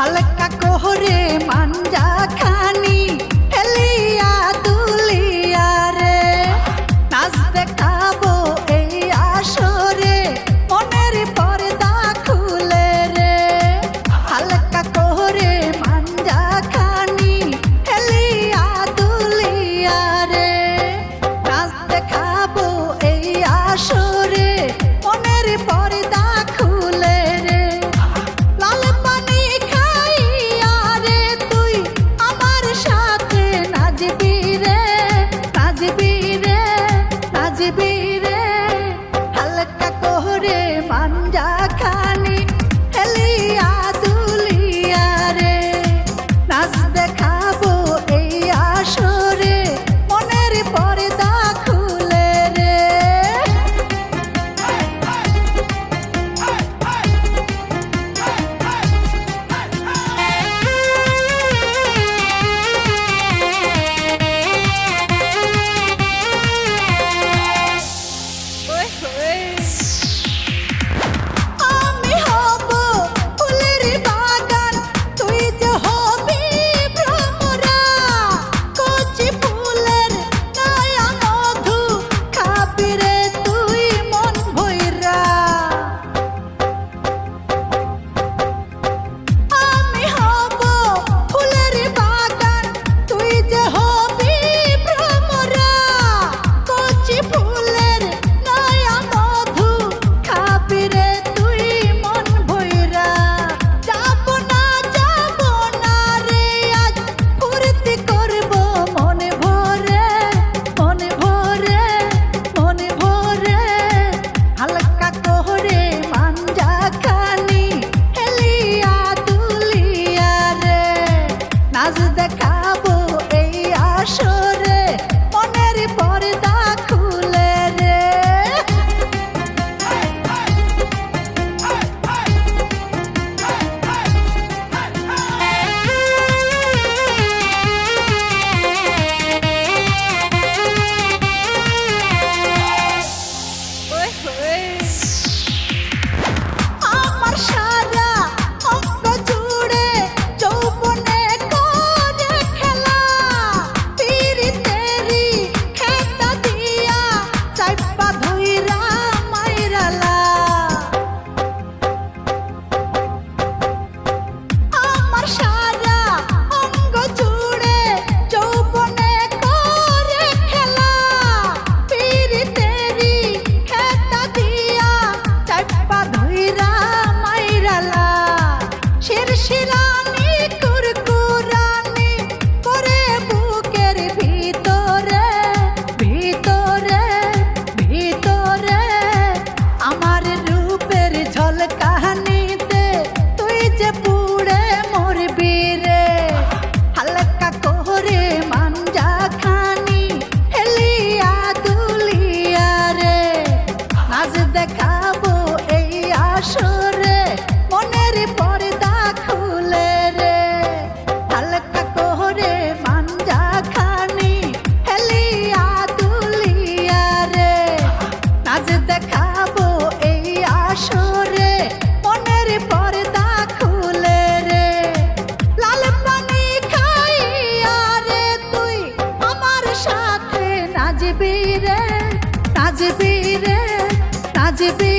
হালকা কোহরে মাঞ্জা খানি তাজ পীরে তাজ পীরে তাজ পীরে